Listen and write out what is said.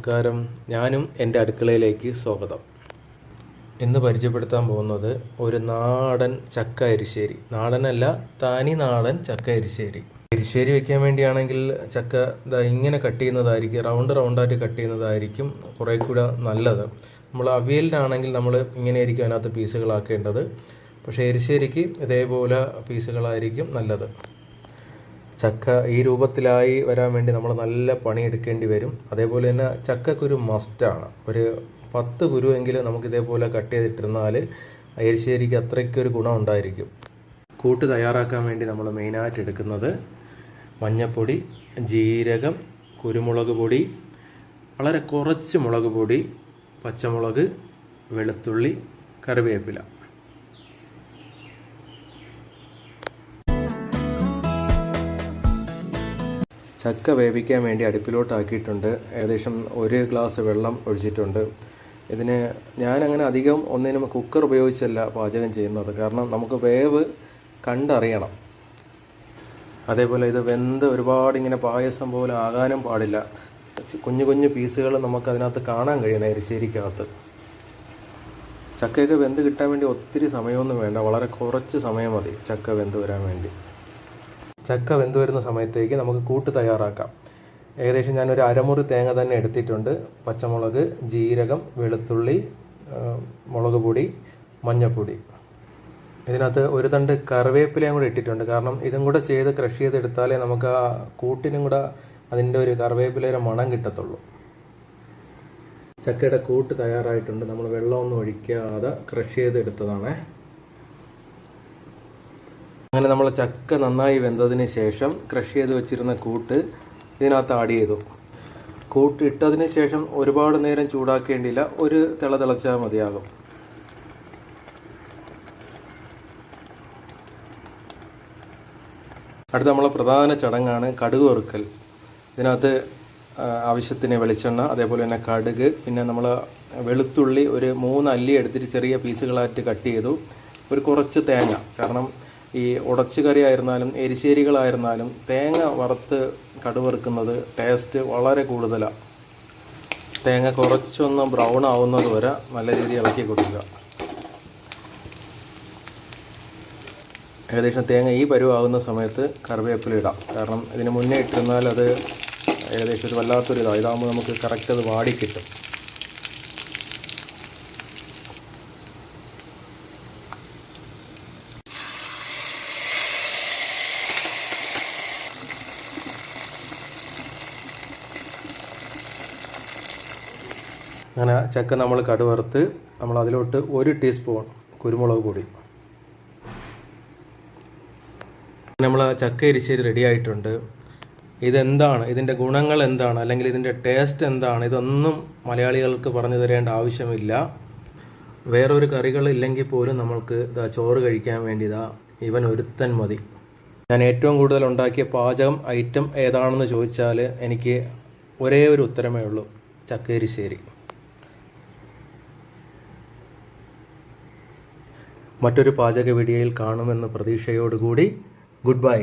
നമസ്കാരം. ഞാനും എന്റെ അടുക്കളയിലേക്ക് സ്വാഗതം. ഇന്ന് പരിചയപ്പെടുത്താൻ പോകുന്നത് ഒരു നാടൻ ചക്ക എരിശ്ശേരി നാടനല്ല തനി നാടൻ ചക്ക എരിശ്ശേരി എരിശ്ശേരി വെക്കാൻ വേണ്ടിയാണെങ്കിൽ ചക്ക ഇങ്ങനെ കട്ട് ചെയ്യുന്നതായിരിക്കും റൗണ്ട് റൗണ്ടായിട്ട് കട്ട് ചെയ്യുന്നതായിരിക്കും കുറേ കൂടെ നല്ലത്. നമ്മൾ അവിയലിനാണെങ്കിൽ നമ്മൾ ഇങ്ങനെയായിരിക്കും അതിനകത്ത് പീസുകളാക്കേണ്ടത്. പക്ഷേ എരിശ്ശേരിക്ക് ഇതേപോലെ പീസുകളായിരിക്കും നല്ലത്. ചക്ക ഈ രൂപത്തിലായി വരാൻ വേണ്ടി നമ്മൾ നല്ല പണിയെടുക്കേണ്ടി വരും. അതേപോലെ തന്നെ ചക്കക്കുരു മസ്റ്റാണ് ഒരു പത്ത് കുരുവെങ്കിലും നമുക്ക് ഇതേപോലെ കട്ട് ചെയ്തിട്ടിരുന്നാൽ എരിശ്ശേരിക്ക് അത്രയ്ക്കൊരു ഗുണം ഉണ്ടായിരിക്കും. കൂട്ട് തയ്യാറാക്കാൻ വേണ്ടി നമ്മൾ മെയിനായിട്ട് എടുക്കുന്നത് മഞ്ഞൾപ്പൊടി ജീരകം കുരുമുളക് പൊടി വളരെ കുറച്ച് മുളക് പൊടി പച്ചമുളക് വെളുത്തുള്ളി കറിവേപ്പില. ചക്ക വേവിക്കാൻ വേണ്ടി അടുപ്പിലോട്ടാക്കിയിട്ടുണ്ട്. ഏകദേശം ഒരു ഗ്ലാസ് വെള്ളം ഒഴിച്ചിട്ടുണ്ട്. ഇതിന് ഞാനങ്ങനെ അധികം ഒന്നിനും കുക്കർ ഉപയോഗിച്ചല്ല പാചകം ചെയ്യുന്നത്. കാരണം നമുക്ക് വേവ് കണ്ടറിയണം. അതേപോലെ ഇത് വെന്ത് ഒരുപാട് ഇങ്ങനെ പായസം പോലെ ആകാനും പാടില്ല. കുഞ്ഞു കുഞ്ഞു പീസുകൾ നമുക്ക് അതിനകത്ത് കാണാൻ കഴിയണം എരിശ്ശേരിക്കകത്ത് ചക്കയൊക്കെ വെന്ത് കിട്ടാൻ വേണ്ടി ഒത്തിരി സമയമൊന്നും വേണ്ട. വളരെ കുറച്ച് സമയം മതി ചക്ക വെന്ത് വരാൻ വേണ്ടി. ചക്ക വെന്ത് വരുന്ന സമയത്തേക്ക് നമുക്ക് കൂട്ട് തയ്യാറാക്കാം. ഏകദേശം ഞാനൊരു അരമുറി തേങ്ങ തന്നെ എടുത്തിട്ടുണ്ട്. പച്ചമുളക് ജീരകം വെളുത്തുള്ളി മുളക് പൊടി മഞ്ഞൾപ്പൊടി ഇതിനകത്ത് ഒരു തണ്ട് കറിവേപ്പിലയും കൂടെ ഇട്ടിട്ടുണ്ട്. കാരണം ഇതും കൂടെ ചെയ്ത് ക്രഷ് ചെയ്തെടുത്താലേ നമുക്ക് ആ കൂട്ടിനും കൂടെ അതിന്റെ ഒരു കറിവേപ്പിലയുടെ മണം കിട്ടത്തുള്ളൂ. ചക്കയുടെ കൂട്ട് തയ്യാറായിട്ടുണ്ട്. നമ്മൾ വെള്ളമൊന്നും ഒഴിക്കാതെ ക്രഷ് ചെയ്തെടുത്തതാണേ. അങ്ങനെ നമ്മൾ ചക്ക നന്നായി വെന്തതിന് ശേഷം ക്രഷ് ചെയ്ത് വെച്ചിരുന്ന കൂട്ട് ഇതിനകത്ത് ആഡ് ചെയ്തു. കൂട്ട് ഇട്ടതിന് ശേഷം ഒരുപാട് നേരം ചൂടാക്കേണ്ടിയില്ല ഒരു തിള തിളച്ചാൽ മതിയാകും. അടുത്ത നമ്മളെ പ്രധാന ചടങ്ങാണ് കടുക് വറുക്കൽ. ഇതിനകത്ത് ആവശ്യത്തിന് വെളിച്ചെണ്ണ അതേപോലെ തന്നെ കടുക് പിന്നെ നമ്മൾ വെളുത്തുള്ളി ഒരു മൂന്ന് അല്ലി എടുത്തിട്ട് ചെറിയ പീസുകളായിട്ട് കട്ട് ചെയ്തു. ഒരു കുറച്ച് തേങ്ങ കാരണം ഈ ഉടച്ചുകറി ആയിരുന്നാലും എരിശ്ശേരികളായിരുന്നാലും തേങ്ങ വറുത്ത് കടുവറുക്കുന്നത് ടേസ്റ്റ് വളരെ കൂടുതലാണ് തേങ്ങ കുറച്ചൊന്ന് ബ്രൗൺ ആവുന്നത് വരെ നല്ല രീതിയിൽ ഇളക്കി കൊടുക്കുക. ഏകദേശം തേങ്ങ ഈ പരുവാകുന്ന സമയത്ത് കറിവേപ്പില ഇടാം. കാരണം ഇതിന് മുന്നേ ഇട്ടിരുന്നാൽ അത് ഏകദേശം ഒരു വല്ലാത്തൊരു ഇതാണ് ഇതാകുമ്പോൾ നമുക്ക് കറക്റ്റ് അത് വാടി കിട്ടും. അങ്ങനെ ചക്ക നമ്മൾ കടുവറുത്ത് നമ്മൾ അതിലോട്ട് ഒരു ടീസ്പൂൺ കുരുമുളക് പൊടി. നമ്മൾ ചക്ക എരിശ്ശേരി റെഡി ആയിട്ടുണ്ട്. ഇതെന്താണ്? ഇതിന്റെ ഗുണങ്ങൾ എന്താണ്? അല്ലെങ്കിൽ ഇതിന്റെ ടേസ്റ്റ് എന്താണ്? ഇതൊന്നും മലയാളികൾക്ക് പറഞ്ഞു തരേണ്ട ആവശ്യമില്ല. വേറൊരു കറികൾ ഇല്ലെങ്കിൽ പോലും നമ്മൾക്ക് ഇതാ ചോറ് കഴിക്കാൻ വേണ്ടി ഇതാ ഇവൻ ഒരുത്തൻ മതി. ഞാൻ ഏറ്റവും കൂടുതൽ ഉണ്ടാക്കിയ പാചകം ഐറ്റം ഏതാണെന്ന് ചോദിച്ചാൽ എനിക്ക് ഒരേ ഒരു ഉത്തരമേ ഉള്ളൂ. ചക്കരിശ്ശേരി മറ്റൊരു പാചക വീഡിയോയിൽ കാണുമെന്ന പ്രതീക്ഷയോടുകൂടി ഗുഡ് ബൈ.